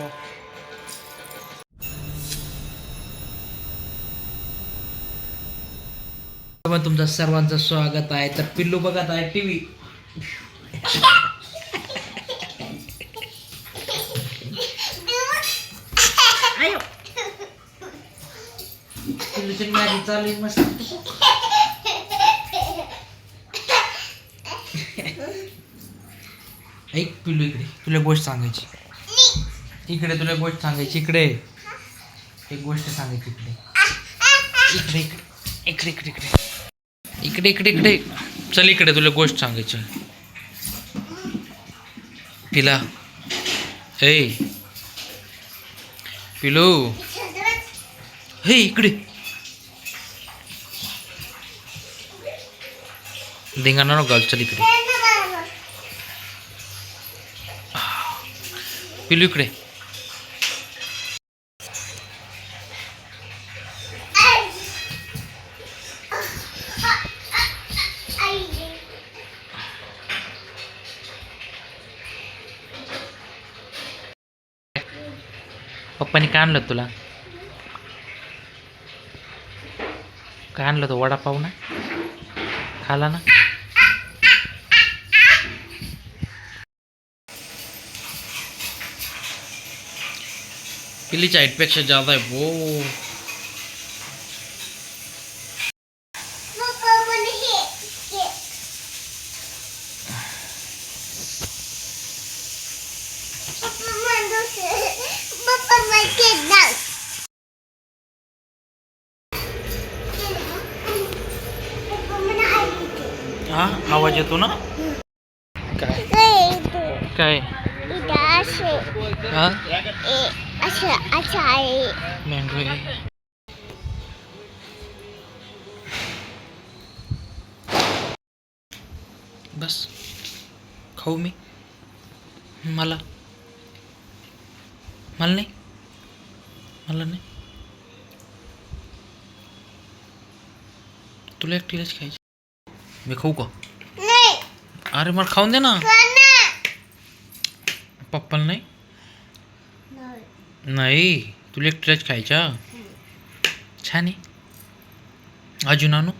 हो मग तुमचं सर्वांचं स्वागत आहे. तर पिल्लू बघत आहे टीव्ही पिल्लूची चालू आहे मस्त. ऐक पिल्लू इकडे तुला गोष्ट सांगायची. इकडे तुला गोष्ट सांगायची इकडे. एक गोष्ट सांगायची इकडे. इकडे इकडे इकडे इकडे इकडे. इकडे इकडे चल इकडे तुला गोष्ट सांगायची. पिला. ए पिलो. हे इकडे. धिंगाणा नको चल इकडे. पिलू इकडे. पप्पानी काय आणलं तुला? काय आणलं तो वडापाव ना? खाला ना? पिलीच्या हाईटपेक्षा जादा आहे बो. हा? आवाज़ येतो ना? काय? काय? हा? मँगो आहे. बस. खाऊ मी. मला. मला नाही. मला नाही. तुला एकटीलाच खायची. मी खाऊ का? अरे मला खाऊन दे ना. पप्पाला नाही? नाही. तुला एकटीलाच खायच्या? छान आहे. अजून आणू?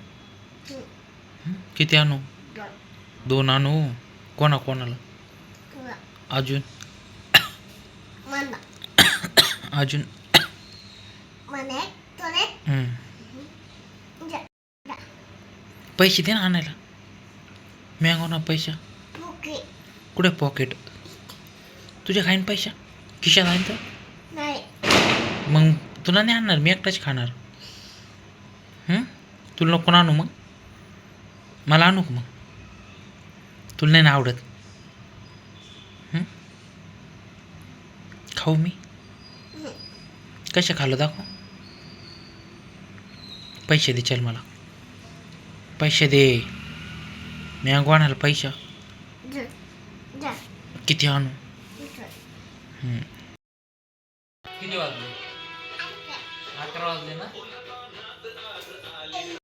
किती आणू? दोन. आणू. कोणा कोणाला? अजून? अजून हं. पैसे दे ना आणायला. मॅंगो ना पैसा. कुठे पॉकेट तुझ्या खाईन पैसा? खिशात आहे तर मग तुला नाही आणणार मी एकटाच खाणार. हं? तुला नको आणू मग. मला आणू का मग? तुला नाही ना आवडत? खाऊ मी? कशा खाल्लं दाखव. पैसे दे चल मला. पैसे दे. मी आणायला पैसा. किती आणू. किती वाजले? अकरा वाजले ना?